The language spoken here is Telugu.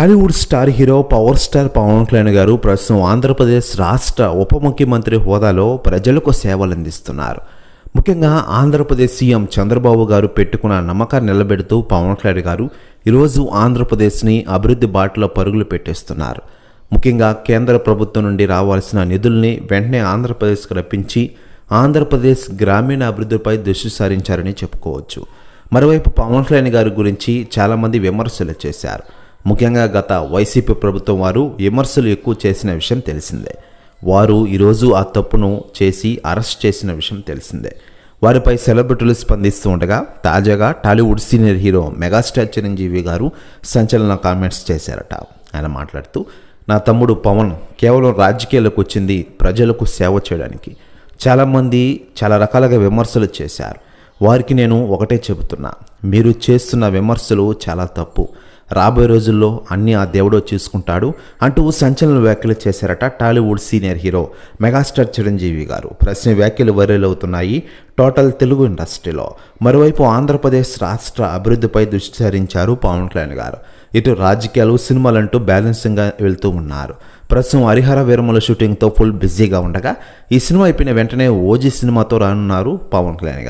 Tollywood star hero power star Pawan Kalyan గారు ప్రస్తుతం ఆంధ్రప్రదేశ్ రాష్ట్ర ఉప ముఖ్యమంత్రి హోదాలో ప్రజలకు సేవలు అందిస్తున్నారు. ముఖ్యంగా ఆంధ్రప్రదేశ్ సీఎం చంద్రబాబు గారు పెట్టుకున్న నమ్మకాన్ని నిలబెడుతూ పవన్ కళ్యాణ్ గారు ఈరోజు ఆంధ్రప్రదేశ్ని అభివృద్ధి బాటలో పరుగులు పెట్టేస్తున్నారు. ముఖ్యంగా కేంద్ర ప్రభుత్వం నుండి రావాల్సిన నిధుల్ని వెంటనే ఆంధ్రప్రదేశ్కు రప్పించి ఆంధ్రప్రదేశ్ గ్రామీణ అభివృద్ధిపై దృష్టి సారించారని చెప్పుకోవచ్చు. మరోవైపు పవన్ కళ్యాణ్ గారి గురించి చాలామంది విమర్శలు చేశారు. ముఖ్యంగా గత వైసీపీ ప్రభుత్వం వారు విమర్శలు ఎక్కువ చేసిన విషయం తెలిసిందే. వారు ఈరోజు ఆ తప్పును చేసి అరెస్ట్ చేసిన విషయం తెలిసిందే. వారిపై సెలబ్రిటీలు స్పందిస్తూ ఉండగా తాజాగా Tollywood senior hero megastar Chiranjeevi garu సంచలన కామెంట్స్ చేశారట. ఆయన మాట్లాడుతూ నా తమ్ముడు పవన్ కేవలం రాజకీయాలకు వచ్చింది ప్రజలకు సేవ చేయడానికి. చాలామంది చాలా రకాలుగా విమర్శలు చేశారు. వారికి నేను ఒకటే చెబుతున్నా. మీరు చేస్తున్న విమర్శలు చాలా తప్పు. రాబోయే రోజుల్లో అన్నీ ఆ దేవుడో చూసుకుంటాడు అంటూ సంచలన వ్యాఖ్యలు చేశారట Tollywood senior hero megastar Chiranjeevi garu. ప్రశ్న వ్యాఖ్యలు వైరల్ అవుతున్నాయి టోటల్ తెలుగు ఇండస్ట్రీలో. మరోవైపు ఆంధ్రప్రదేశ్ రాష్ట్ర అభివృద్ధిపై దృష్టి సారించారు పవన్ కళ్యాణ్ గారు. ఇటు రాజకీయాలు సినిమాలంటూ బ్యాలెన్సింగ్గా వెళ్తూ ఉన్నారు. ప్రస్తుతం హరిహర వీరముల షూటింగ్తో ఫుల్ బిజీగా ఉండగా ఈ సినిమా అయిపోయిన వెంటనే ఓజీ సినిమాతో రానున్నారు పవన్ కళ్యాణ్ గారు.